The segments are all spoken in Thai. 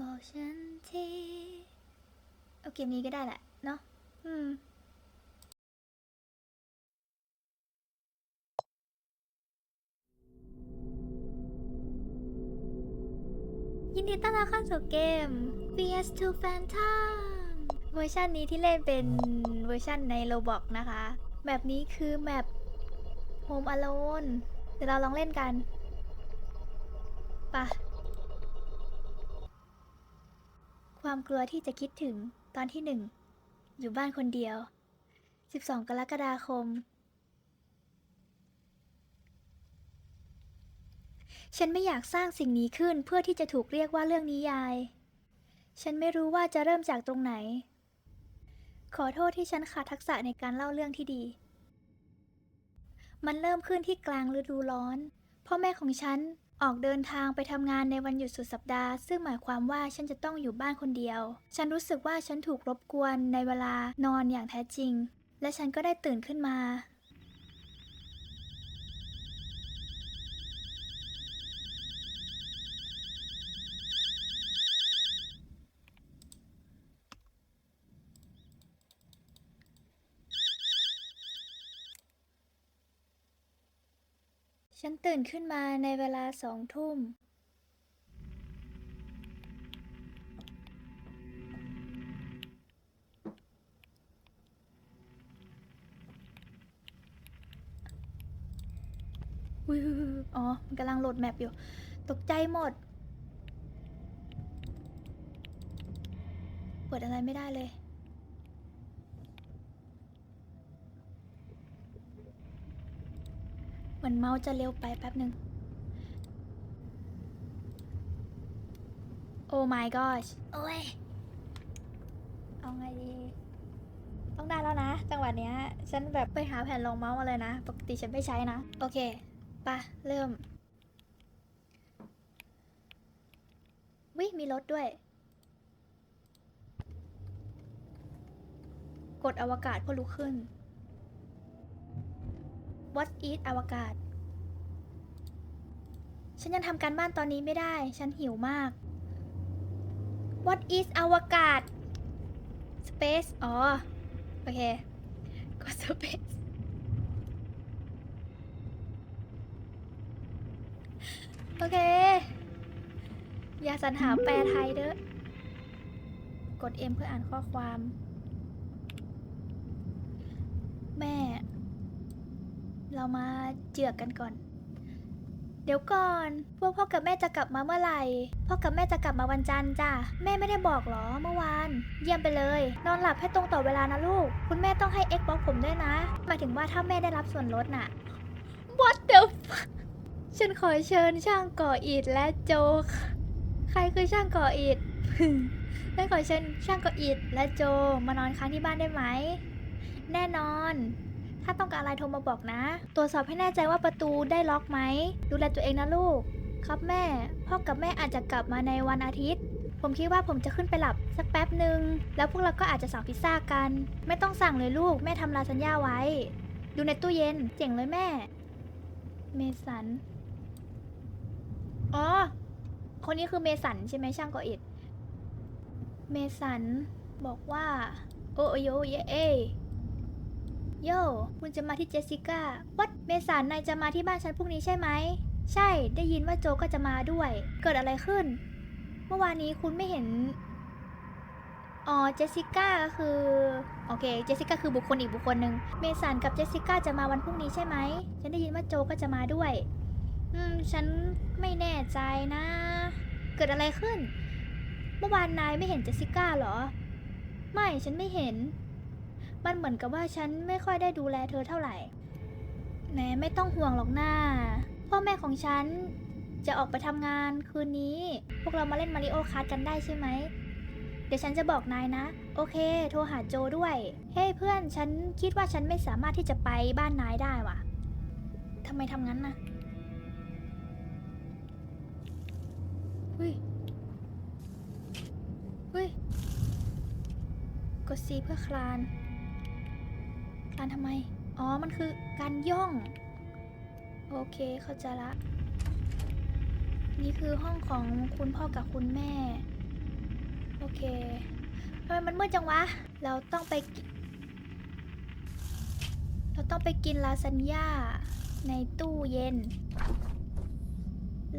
บอกฉันทีเอาเกมนี้ก็ได้แหละ เนาะอืมยินดีต้อนรับเข้าสู่เกม PS2 Phantom เวอร์ชันนี้ที่เล่นเป็นเวอร์ชันใน Roblox นะคะแบบนี้คือแมป Home Alone เดี๋ยวเราลองเล่นกัน ปะ ความกลัวที่จะคิดถึงตอนที่หนึ่งอยู่บ้านคนเดียว 12 กรกฎาคม ฉันไม่อยากสร้างสิ่งนี้ขึ้นเพื่อที่จะถูกเรียกว่าเรื่องนิยาย ฉันไม่รู้ว่าจะเริ่มจากตรงไหน ขอโทษที่ฉันขาดทักษะในการเล่าเรื่องที่ดี มันเริ่มขึ้นที่กลางฤดูร้อน พ่อแม่ของฉัน ออกเดินทางไปทำงานในวันหยุดสุดสัปดาห์ ซึ่งหมายความว่าฉันจะต้องอยู่บ้านคนเดียว ฉันรู้สึกว่าฉันถูกรบกวนในเวลานอนอย่างแท้จริง และฉันก็ได้ตื่นขึ้นมา ฉันตื่นขึ้นมาในเวลาสองทุ่ม อุ๊ยอ๋อ มันกำลังโหลดแมปอยู่ ตกใจหมด เปิดอะไรไม่ได้เลย เหมือนเมาส์จะเร็วไปแป๊บหนึ่งโอ้ my gosh โอ้ย เอาไงดี ต้องได้แล้วนะ จังหวะเนี้ย ฉันแบบไปหาแผ่นรองเมาส์มาเลยนะ ปกติฉันไม่ใช้นะ โอเคปะเริ่ม วิมีรถด้วย กดอวกาศก็ลุกขึ้น What is อวกาศ ฉันยังทำการบ้านตอนนี้ไม่ได้ ฉันหิวมาก What is อวกาศ Space อ๋อ โอเค กด Space โอเค อย่าสรรหาแปลไทยเด้อ กด M เพื่ออ่านข้อความ แม่ เรามาเจือกกันก่อน เดี๋ยวก่อนพวกพ่อกับแม่จะกลับมาเมื่อไหร่ พ่อกับแม่จะกลับมาวันจันทร์จ้ะ แม่ไม่ได้บอกเหรอเมื่อวาน เยี่ยมไปเลย นอนหลับให้ตรงต่อเวลานะลูก คุณแม่ต้องให้ Xbox ผมด้วยนะ หมายถึงว่าถ้าแม่ได้รับส่วนลดน่ะ What the fuck ฉันขอเชิญช่างก่ออิฐและโจก ใครคือช่างก่ออิฐฉันขอเชิญช่างก่ออิฐและโจมานอนค้างที่บ้านได้ไหม แน่นอน ถ้าต้องการอะไรโทรมาบอกนะ ตรวจสอบให้แน่ใจว่าประตูได้ล็อกไหม ดูแลตัวเองนะลูก ครับแม่ พ่อกับแม่อาจจะกลับมาในวันอาทิตย์ ผมคิดว่าผมจะขึ้นไปหลับสักแป๊บหนึ่ง แล้วพวกเราก็อาจจะสั่งพิซซ่ากัน ไม่ต้องสั่งเลยลูก แม่ทำลาสัญญาไว้ ดูในตู้เย็น เจ๋งเลยแม่ เมสัน อ๋อ คนนี้คือเมสันใช่ไหมช่างก่ออิฐเมสันบอกว่า โอโยเยเอ โยคุณจะมาที่เจสสิก้าวัดเมสันนายจะมาที่บ้านฉันพรุ่งนี้ใช่ไหม ใช่ ได้ยินว่าโจก็จะมาด้วย เกิดอะไรขึ้น เมื่อวานนี้คุณไม่เห็น อ๋อ เจสสิก้าก็คือ โอเค เจสสิก้าคือบุคคลอีกบุคคลหนึ่ง เมสันกับเจสสิก้าจะมาวันพรุ่งนี้ใช่ไหม ฉันได้ยินว่าโจก็จะมาด้วย อืม ฉันไม่แน่ใจนะ เกิดอะไรขึ้น เมื่อวานนายไม่เห็นเจสสิก้าเหรอ ไม่ ฉันไม่เห็น มันเหมือนกับว่าฉันไม่ค่อยได้ดูแลเธอเท่าไหร่แหมไม่ต้องห่วงหรอกหน้า พ่อแม่ของฉันจะออกไปทำงานคืนนี้ พวกเรามาเล่นมาริโอคาร์ดกันได้ใช่ไหม เดี๋ยวฉันจะบอกนายนะ โอเค โทรหาโจด้วย เฮ้ยเพื่อน ฉันคิดว่าฉันไม่สามารถที่จะไปบ้านนายได้ว่ะทำไมทำงั้นนะเฮ้ยเฮ้ย กดด C เพื่อคลาน คลานทำไม อ๋อ มันคือการย่อง โอเค เข้าใจละ นี่คือห้องของคุณพ่อกับคุณแม่ โอเคทำไมมันมืดจังวะ เราต้องไปเราต้องไปกินลาซานญ่าในตู้เย็น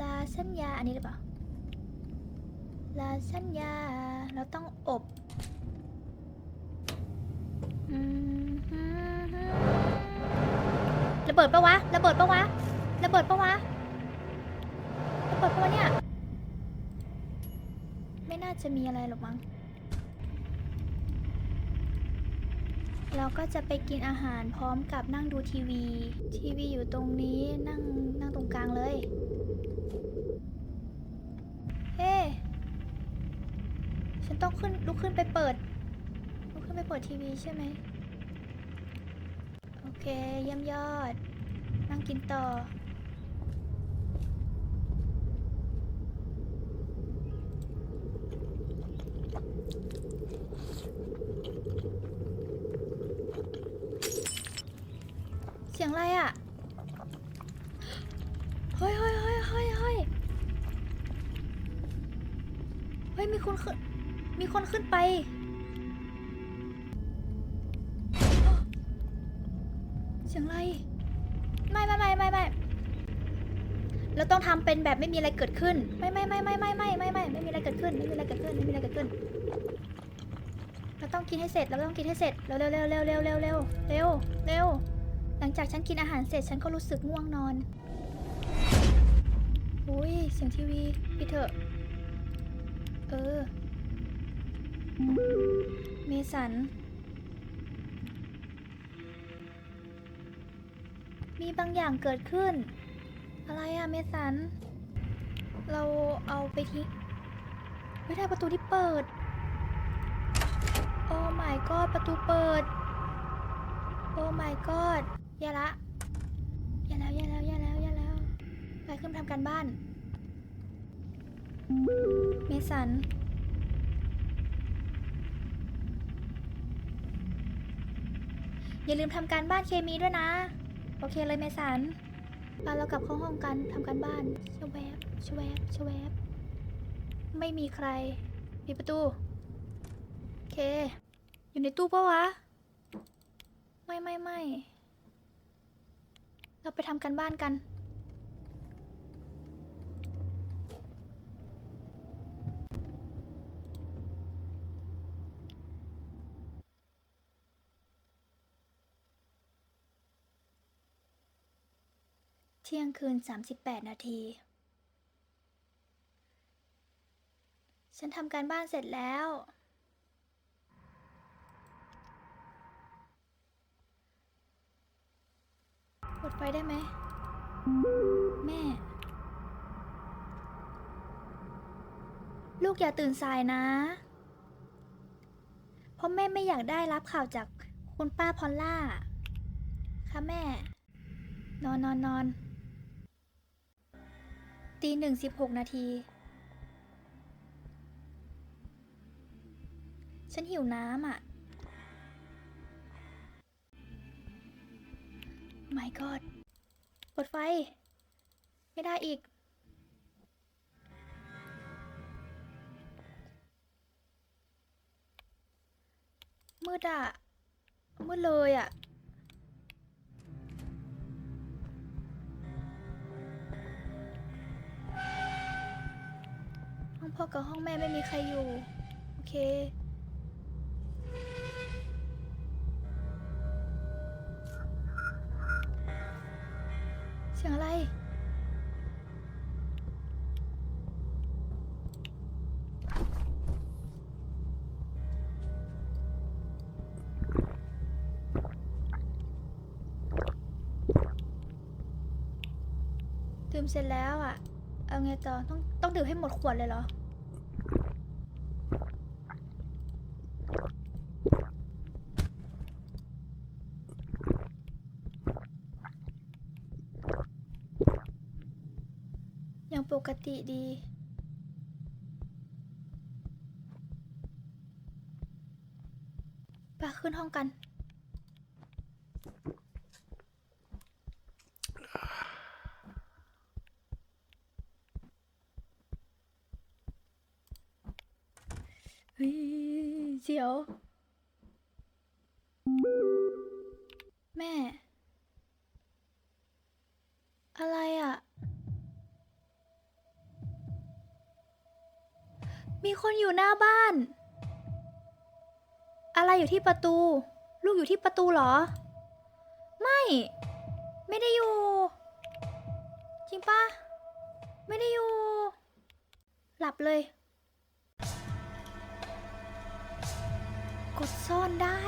ลาซานญ่าอันนี้หรือเปล่า ลาซานญ่าเราต้องอบ อืม ระเบิดปะวะ ระเบิดปะวะ ระเบิดปะวะ ระเบิดปะวะเนี่ย ไม่น่าจะมีอะไรหรอกมั้ง เราก็จะไปกินอาหารพร้อมกับนั่งดูทีวี ทีวีอยู่ตรงนี้นั่งนั่งตรงกลางเลย เฮ้ ฉันต้องขึ้นลุกขึ้นไปเปิด ลุกขึ้นไปเปิดทีวีใช่ไหมโอเคเยี่ยมยอด นั่งกินต่อ เสียงอะไรอะเฮ้ยเฮ้ยเฮ้ยเฮ้ยเฮ้ยเฮ้ยมีคนขึ้น มีคนขึ้นไปเสียงอะไร ไม่ไม่ไม่ไม่ไม่เราต้องทำเป็นแบบไม่มีอะไรเกิดขึ้น ไม่ไม่ไม่ไม่ไม่ไม่ไม่ไม่ไม่มีอะไรเกิดขึ้น ไม่มีอะไรเกิดขึ้น ไม่มีอะไรเกิดขึ้น เราต้องกินให้เสร็จ เราต้องกินให้เสร็จ เร็วเร็วเร็วเร็วเร็วเร็วเร็วเร็วเร็ว หลังจากฉันกินอาหารเสร็จฉันก็รู้สึกง่วงนอนอุ้ยเสียงทีวีปิดเถอะ เออ เมสัน มีบางอย่างเกิดขึ้น อะไรอะเมสัน เราเอาไปทิ้งไม่ได้ประตูที่เปิด โอ้ my god ประตูเปิด โอ้ my god อย่าละ อย่าแล้ว อย่าแล้ว อย่าแล้ว อย่าแล้ว ไปขึ้นทำการบ้าน เมสันอย่าลืมทำการบ้านเคมีด้วยนะ โอเคเลยเมสันไปเรากลับเข้าห้องกันทำการบ้านชวแวบชวแวบชวแวบไม่มีใครปิดประตู โอเค อยู่ในตู้ปะวะ ไม่ไม่ไม่ เราไปทำกันบ้านกัน เที่ยงคืน 38 นาที ฉันทำการบ้านเสร็จแล้วปิดไฟได้ไหม แม่ ลูกอย่าตื่นสายนะ เพราะแม่ไม่อยากได้รับข่าวจากคุณป้าพอลล่า ค่ะแม่ นอนนอนนอน ตีหนึ่งสิบหกนาที ฉันหิวน้ำอะ my god เปิดไฟ ไม่ได้อีก มืดอะมืดเลยอะ พ่อกับห้องแม่ไม่มีใครอยู่ โอเค เสียงอะไร ดื่มเสร็จแล้วอะ เอาไงต่อ ต้องต้องดื่มให้หมดขวดเลยเหรอ ยังปกติดีไปขึ้นห้องกัน เฮ้ยเจียว แม่ อะไรอะ มีคนอยู่หน้าบ้าน อะไรอยู่ที่ประตู ลูกอยู่ที่ประตูเหรอ ไม่ ไม่ได้อยู่ จริงปะไม่ได้อยู่ หลับเลย กดซ่อนได้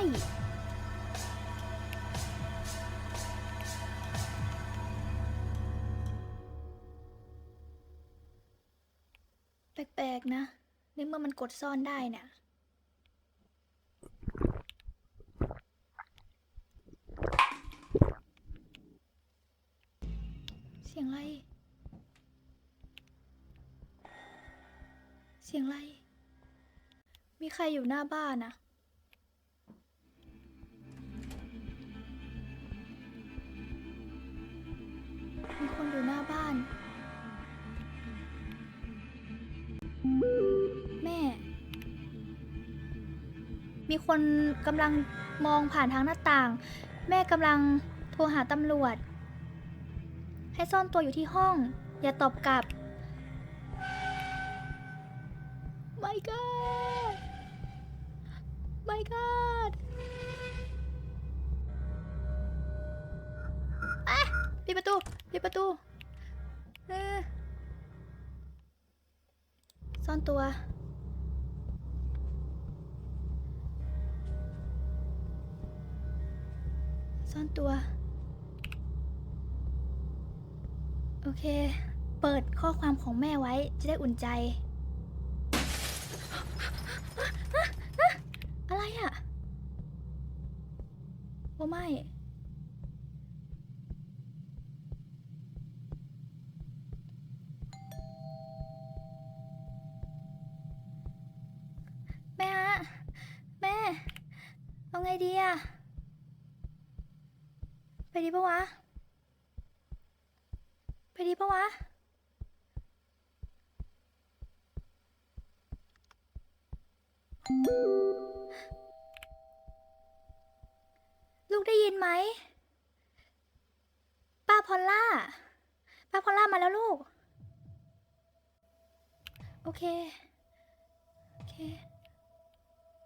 แปลกๆนะในเมื่อมันกดซ่อนได้เนี่ยเสียงอะไร เสียงอะไร มีใครอยู่หน้าบ้านอะ มีคนกำลังมองผ่านทางหน้าต่าง แม่กำลังโทรหาตำรวจ ให้ซ่อนตัวอยู่ที่ห้อง อย่าตอบกลับ My God My God อะปิดประตูปิดประตูเออซ่อนตัว ซ่อนตัว โอเค เปิดข้อความของแม่ไว้จะได้อุ่นใจ อะไรอะโอ้ไม่ แม่ฮะ แม่ เอาไงดีอะ ไปดีปะวะ ไปดีปะวะ ลูกได้ยินไหม ป้าพอลล่า ป้าพอลล่ามาแล้วลูก โอเค โอเค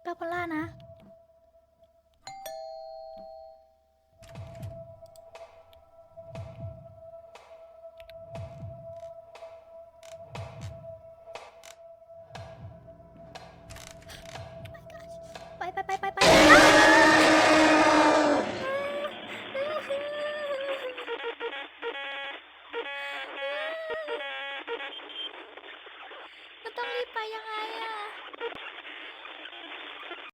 ป้าพอลล่านะ